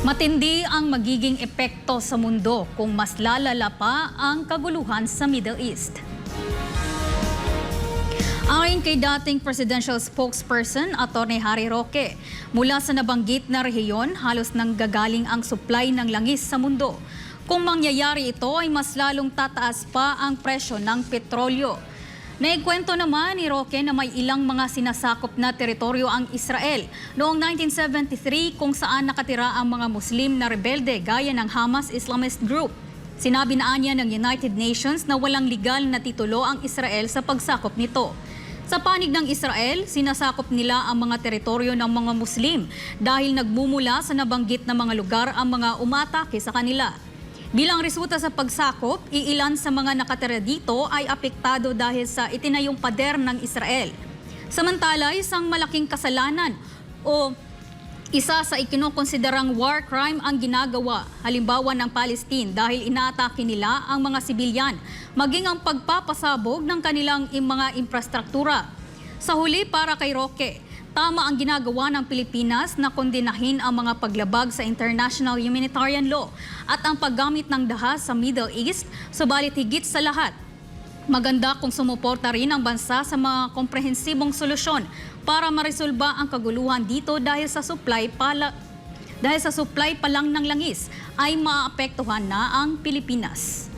Matindi ang magiging epekto sa mundo kung mas lalala pa ang kaguluhan sa Middle East. Ayon kay dating presidential spokesperson, Atty. Harry Roque, mula sa nabanggit na rehiyon, halos nang gagaling ang supply ng langis sa mundo. Kung mangyayari ito ay mas lalong tataas pa ang presyo ng petrolyo. Naigkwento naman ni Roque na may ilang mga sinasakop na teritoryo ang Israel noong 1973 kung saan nakatira ang mga Muslim na rebelde gaya ng Hamas Islamist Group. Sinabi na anya ng United Nations na walang legal na titulo ang Israel sa pagsakop nito. Sa panig ng Israel, sinasakop nila ang mga teritoryo ng mga Muslim dahil nagmumula sa nabanggit na mga lugar ang mga umatake sa kanila. Bilang resulta sa pagsakop, iilan sa mga nakatira dito ay apektado dahil sa itinayong pader ng Israel. Samantala, isang malaking kasalanan o isa sa ikinukonsiderang war crime ang ginagawa, halimbawa ng Palestine dahil inaatake nila ang mga sibilyan, maging ang pagpapasabog ng kanilang mga infrastruktura. Sa huli para kay Roque, tama ang ginagawa ng Pilipinas na kondinahin ang mga paglabag sa international humanitarian law at ang paggamit ng dahas sa Middle East, subalit higit sa lahat, Maganda kung sumuporta rin ang bansa sa mga komprehensibong solusyon para maresolba ang kaguluhan dito dahil sa supply pala dahil sa supply pa lang ng langis ay maapektuhan na ang Pilipinas.